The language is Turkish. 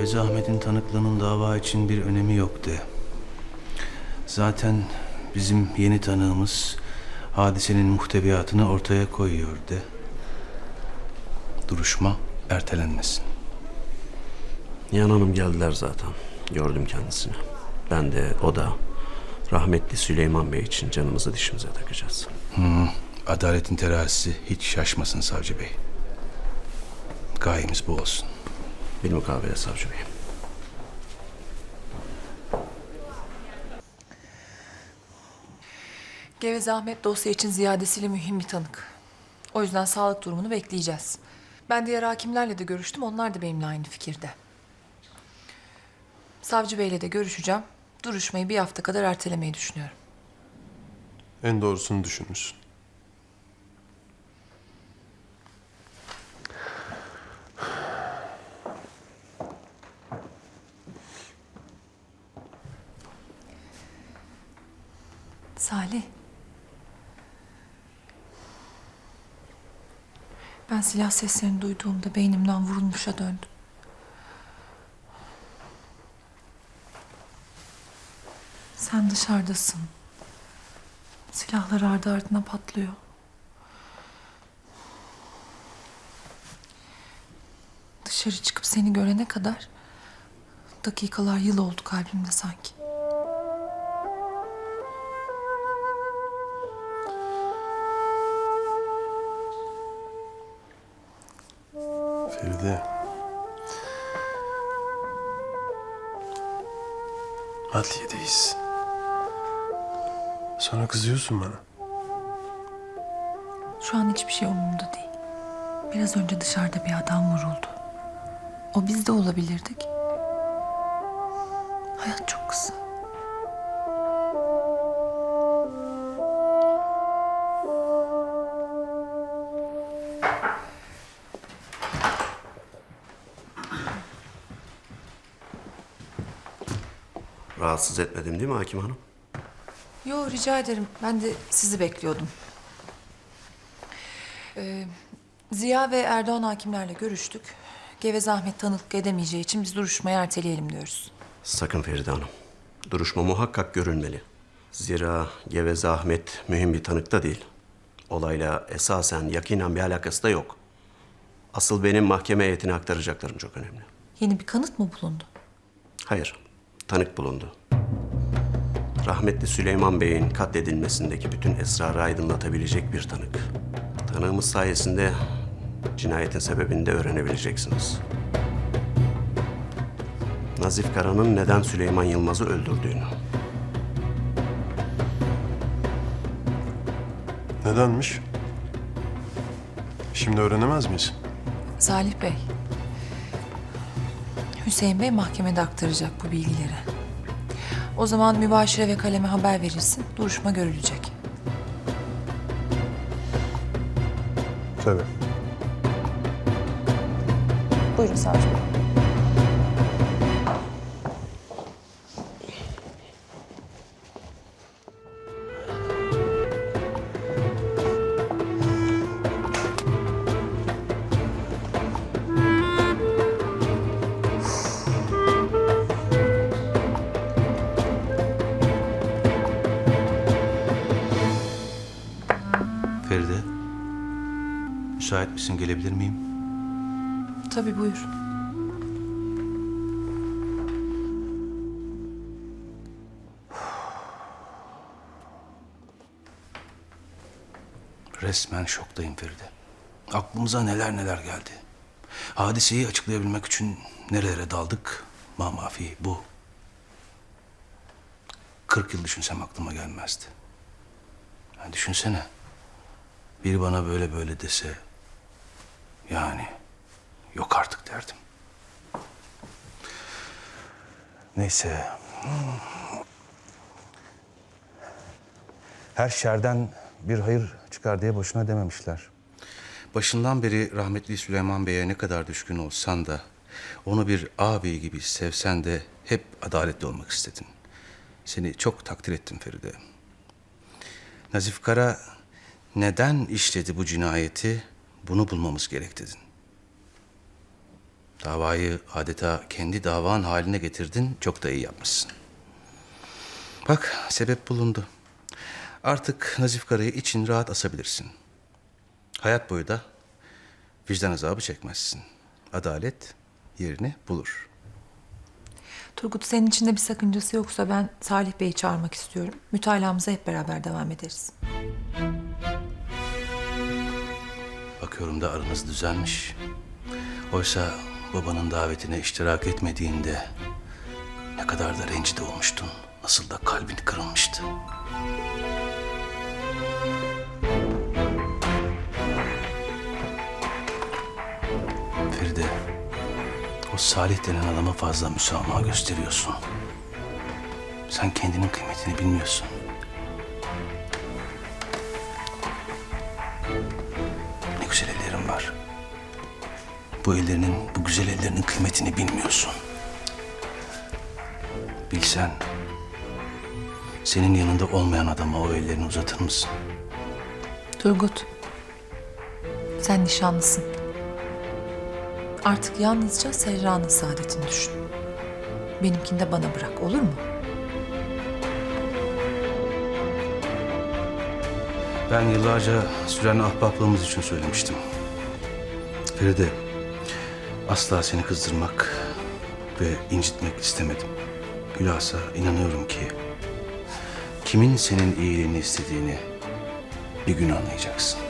Geveze Ahmet'in tanıklığının dava için bir önemi yok de. Zaten bizim yeni tanığımız hadisenin muhteviyatını ortaya koyuyor de. Duruşma ertelenmesin. Nihan Hanım geldiler zaten. Gördüm kendisini. Ben de o da rahmetli Süleyman Bey için canımızı dişimize takacağız. Adaletin terazisi hiç şaşmasın savcı bey. Gayemiz bu olsun. Bir mukabele savcı bey. Geveze Ahmet dosya için ziyadesiyle mühim bir tanık. O yüzden sağlık durumunu bekleyeceğiz. Ben diğer hakimlerle de görüştüm. Onlar da benimle aynı fikirde. Savcı Bey'le de görüşeceğim. Duruşmayı bir hafta kadar ertelemeyi düşünüyorum. En doğrusunu düşünmüşsün. Salih. Ben silah seslerini duyduğumda beynimden vurulmuşa döndüm. Sen dışarıdasın. Silahlar ardı ardına patlıyor. Dışarı çıkıp seni görene kadar dakikalar yıl oldu kalbimde sanki. Feride. Adliyedeyiz. Sonra kızıyorsun bana. Şu an hiçbir şey umurumda değil. Biraz önce dışarıda bir adam vuruldu. O biz de olabilirdik. Hayat çok kısa. Rahatsız etmedim değil mi hakim hanım? Yo rica ederim. Ben de sizi bekliyordum. Ee, Ziya ve Erdoğan hakimlerle görüştük. Geveze Ahmet tanıklık edemeyeceği için biz duruşmayı erteleyelim diyoruz. Sakın Feride Hanım. Duruşma muhakkak görülmeli. Zira Geveze Ahmet mühim bir tanık da değil. Olayla esasen yakinen bir alakası da yok. Asıl benim mahkeme heyetine aktaracaklarım çok önemli. Yeni bir kanıt mı bulundu? Hayır, tanık bulundu. Rahmetli Süleyman Bey'in katledilmesindeki bütün esrarı aydınlatabilecek bir tanık. Tanığımız sayesinde cinayetin sebebini de öğrenebileceksiniz. Nazif Kara'nın neden Süleyman Yılmaz'ı öldürdüğünü. Nedenmiş? Şimdi öğrenemez miyiz? Salih Bey. Hüseyin Bey mahkemede aktaracak bu bilgileri. O zaman mübaşire ve kaleme haber verilsin. Duruşma görülecek. Tabii. Buyurun savcı bey. Müsait misin? Gelebilir miyim? Tabii buyur. Resmen şoktayım Feride. Aklımıza neler neler geldi. Hadiseyi açıklayabilmek için nerelere daldık? Mamafi bu. 40 yıl düşünsem aklıma gelmezdi. Ya düşünsene. Biri bana böyle böyle dese... Yani yok artık derdim. Neyse. Her şerden bir hayır çıkar diye boşuna dememişler. Başından beri rahmetli Süleyman Bey'e ne kadar düşkün olsan da... ...onu bir ağabey gibi sevsen de hep adaletli olmak istedin. Seni çok takdir ettim Feride. Nazif Kara neden işledi bu cinayeti bunu bulmamız gerek dedin. Davayı adeta kendi davan haline getirdin. Çok da iyi yapmışsın. Bak sebep bulundu. Artık Nazif Kara'yı için rahat asabilirsin. Hayat boyu da vicdan azabı çekmezsin. Adalet yerini bulur. Turgut senin içinde bir sakıncası yoksa ben Salih Bey'i çağırmak istiyorum. Mütalamıza hep beraber devam ederiz. Bakıyorum da aranız düzelmiş. Oysa babanın davetine iştirak etmediğinde ne kadar da rencide olmuştun. Nasıl da kalbin kırılmıştı. Feride, o Salih denen adama fazla müsamaha gösteriyorsun. Sen kendinin kıymetini bilmiyorsun. Var. Bu ellerinin, bu güzel ellerinin kıymetini bilmiyorsun. Bilsen, senin yanında olmayan adama o ellerini uzatır mısın? Turgut, sen nişanlısın. Artık yalnızca Serra'nın saadetini düşün. Benimkini de bana bırak, olur mu? Ben yıllarca süren ahbaplığımız için söylemiştim. Feride, asla seni kızdırmak ve incitmek istemedim. Hülasa inanıyorum ki kimin senin iyiliğini istediğini bir gün anlayacaksın.